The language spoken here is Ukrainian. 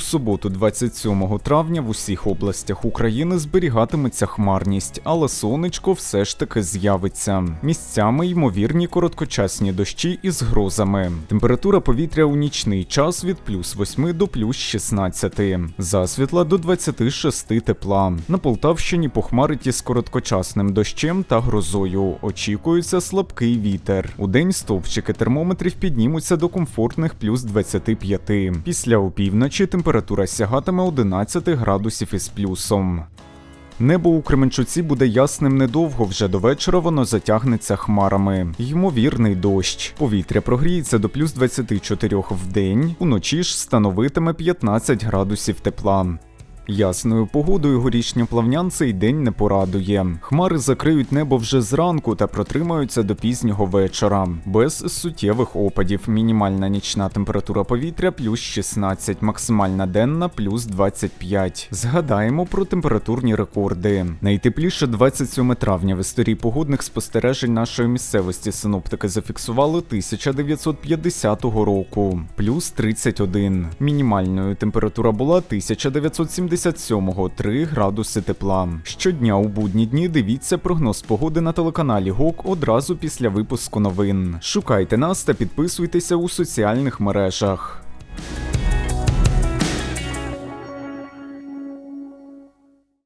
суботу, 27 травня, в усіх областях України зберігатиметься хмарність, але сонечко все ж таки з'явиться. Місцями ймовірні короткочасні дощі із грозами. Температура повітря у нічний час від плюс 8 до плюс 16. Засвітла до 26 тепла. На Полтавщині похмарить із короткочасним дощем та грозою. Очікується слабкий вітер. У день стовпчики термометрів піднімуться до комфортних плюс 25. Після опівночі температура сягатиме 11 градусів із плюсом. Небо у Кременчуці буде ясним недовго, вже до вечора воно затягнеться хмарами. Ймовірний дощ. Повітря прогріється до плюс 24 в день, уночі ж становитиме 15 градусів тепла. Ясною погодою горішньоплавнян цей день не порадує. Хмари закриють небо вже зранку та протримаються до пізнього вечора. Без суттєвих опадів. Мінімальна нічна температура повітря плюс 16, максимальна денна плюс 25. Згадаємо про температурні рекорди. Найтепліше 27 травня в історії погодних спостережень нашої місцевості синоптики зафіксували 1950 року, плюс 31. Мінімальною температура була 1977 3 градуси тепла. Щодня у будні дні дивіться прогноз погоди на телеканалі ГОК одразу після випуску новин. Шукайте нас та підписуйтеся у соціальних мережах.